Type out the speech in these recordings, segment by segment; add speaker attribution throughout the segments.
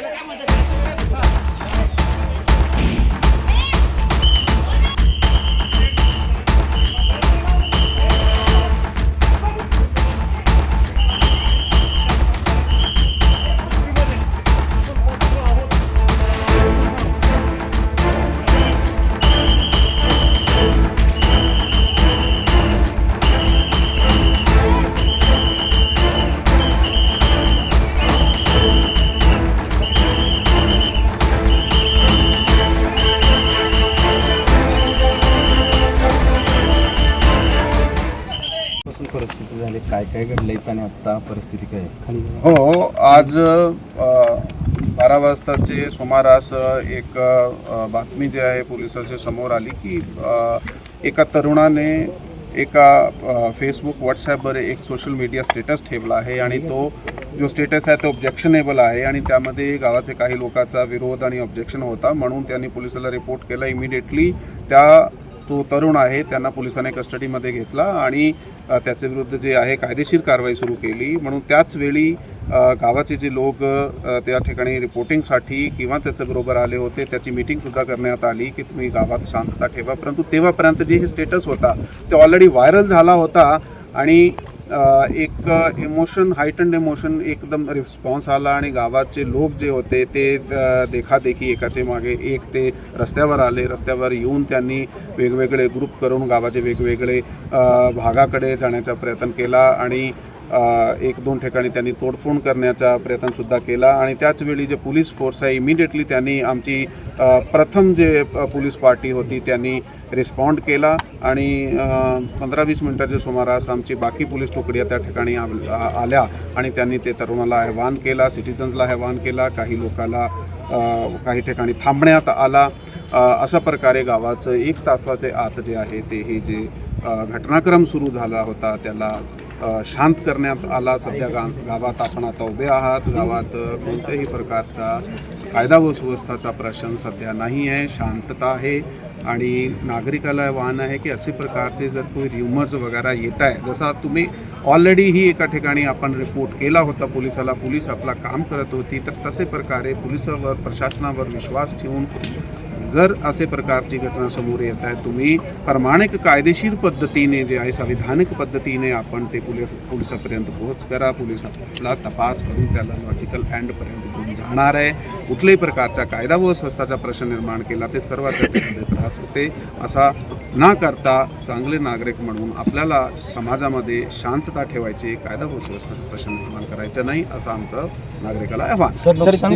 Speaker 1: त्याला काय म्हणतात काय काय घडलंय आणि आत्ता परिस्थिती काय आहे?
Speaker 2: हो
Speaker 3: हो. आज अ, बारा वाजताचे सुमारास एक अ, बातमी जी आहे पोलिसांच्या समोर आली की अ, एका तरुणाने एका अ, फेसबुक व्हॉट्सॲपवर एक सोशल मीडिया स्टेटस ठेवला आहे आणि तो जो स्टेटस आहे तो ऑब्जेक्शनेबल आहे आणि त्यामध्ये गावाचे काही लोकांचा विरोध आणि ऑब्जेक्शन होता म्हणून त्यांनी पोलिसाला रिपोर्ट केला. इमिडिएटली त्या तो तरुण आहे त्यांना पोलिसांनी कस्टडीमध्ये घेतला आणि अ, त्याच्या विरुद्ध जे आहे कायदेशीर कारवाई सुरू केली. म्हणून त्याच वेळी गावाचे जे लोक त्या ठिकाणी रिपोर्टिंगसाठी किंवा त्याच्याबरोबर आले होते त्याची मीटिंगसुद्धा करण्यात आली की तुम्ही गावात शांतता ठेवा. परंतु तेव्हापर्यंत जे हे स्टेटस होता ते ऑलरेडी व्हायरल झाला होता. आणि एक इमोशन हायटंड इमोशन एकदम रिस्पॉन्स आला आणि गावाचे लोक जे होते ते देखादेखी एकाचे मागे एक ते रस्त्यावर आले. रस्त्यावर येऊन त्यांनी वेगवेगळे ग्रुप करून गावाचे वेगवेगळे भागाकडे जाण्याचा प्रयत्न केला आणि एक दोन ठिकाणी त्यांनी तोडफोड करण्याचा प्रयत्नसुद्धा केला आणि त्याचवेळी जे पोलीस फोर्स आहे इमिडिएटली त्यांनी आमची प्रथम जे पोलीस पार्टी होती त्यांनी रिस्पॉन्ड केला आणि पंधरा वीस मिनटाच्या सुमारास आमची बाकी पोलीस तुकड्या त्या ठिकाणी आ- आल्या आणि त्यांनी ते तरुणाला आव्हान केला सिटिझन्सला आव्हान केला काही लोकाला काही ठिकाणी थांबण्यात आला. अशा प्रकारे गावाचं एक तासाचे आत जे आहे ते हे जे घटनाक्रम सुरू झाला होता त्याला शांत करण्यात आला. सध्या गा गावात आपण आता उभे आहात. गावात कोणत्याही प्रकारचा कायदा व सुव्यवस्थाचा प्रश्न सध्या नाही आहे. शांतता आहे. आणि नागरिकाला आव्हान आहे की असे प्रकारचे जर कोणी र्युमर्स वगैरे येत आहे जसा तुम्ही ऑलरेडी ही एका ठिकाणी आपण रिपोर्ट केला होता पोलिसाला. पोलीस आपला काम करत होती. तर तसे प्रकारे पोलिसावर प्रशासनावर विश्वास ठेवून जर असे प्रकारची घटना समोर येत आहे तुम्ही प्रमाणिक कायदेशीर पद्धतीने जे आहे संविधानिक पद्धतीने आपण ते पोलीस पोलिसापर्यंत पोहोच करा. पोलीस तपास करून त्याला लॉजिकल अँडपर्यंत जाणार आहे. कुठल्याही प्रकारचा कायदा व संस्थाचा प्रश्न निर्माण केला ते त्यामध्ये त्रास होते. असा न करता चांगले नागरिक म्हणून आपल्याला समाजामध्ये शांतता ठेवायची कायदा व सुव्यवस्थेचा प्रश्न निर्माण करायचा नाही असं आमचं नागरिकाला आव्हान.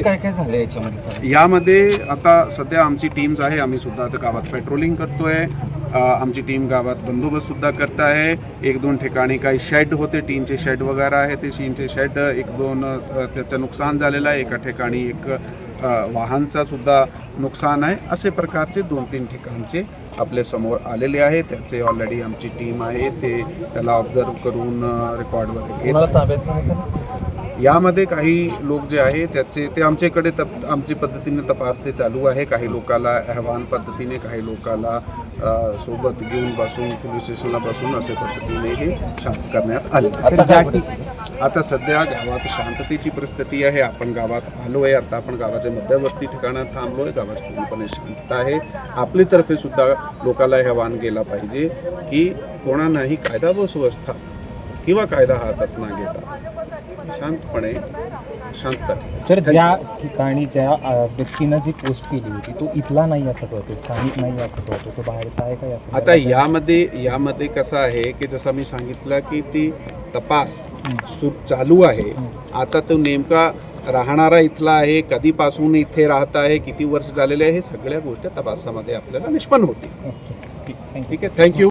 Speaker 1: काय काय झालं याच्यामध्ये
Speaker 3: यामध्ये आता सध्या आमची टीम्स आहे. आम्ही सुद्धा आता गावात पेट्रोलिंग करतोय. आमची टीम गावात बंदोबस्तसुद्धा करत आहे. एक दोन ठिकाणी काही शेड होते टीनचे शेड वगैरे आहे ते टीनचे शेड एक दोन त्याचं नुकसान झालेलं आहे. एका ठिकाणी एक वाहनचा सुद्धा नुकसान आहे. असे प्रकारचे दोन तीन ठिकाणचे आपल्यासमोर आलेले आहे त्याचे ऑलरेडी आमची टीम आहे. ते त्याला ऑब्झर्व करून रेकॉर्ड वगैरे घेत
Speaker 1: ताब्यात
Speaker 3: यामध्ये काही लोक जे आहे त्याचे ते आमच्याकडे तप आमची पद्धतीने तपास ते चालू आहे. काही लोकाला अहवान पद्धतीने काही लोकाला सोबत घेऊन बसून पोलीस स्टेशनला बसून असे पद्धतीने हे शांत करण्यात आले. आता सध्या गावात शांततेची परिस्थिती आहे. आपण गावात आलो आहे आता आपण गावाच्या मध्यवर्ती ठिकाणात थांबलो आहे गावात पूर्णपणे शांतता आहे. आपली तर्फे सुद्धा लोकाला आव्हान केलं पाहिजे की कोणालाही कायदा व सुव्यवस्था किंवा कायदा हातात न घेता शांतपणे शांतता.
Speaker 2: सर ज्या ठिकाणी ज्या व्यक्तीनं जी पोस्ट केली होती तो इथला नाही असं कळते स्थानिक नाही असं कळतो तो बाहेरचा आहे काय असं
Speaker 3: आता यामध्ये यामध्ये कसं आहे की जसं मी सांगितलं की ती तपास सुर चालू आहे. आता तो नेमका राहणारा इथला आहे कधीपासून इथे राहत आहे किती वर्ष झालेले आहे हे सगळ्या गोष्टी तपासामध्ये आपल्याला निष्पन्न होतील. ठीक आहे? थँक्यू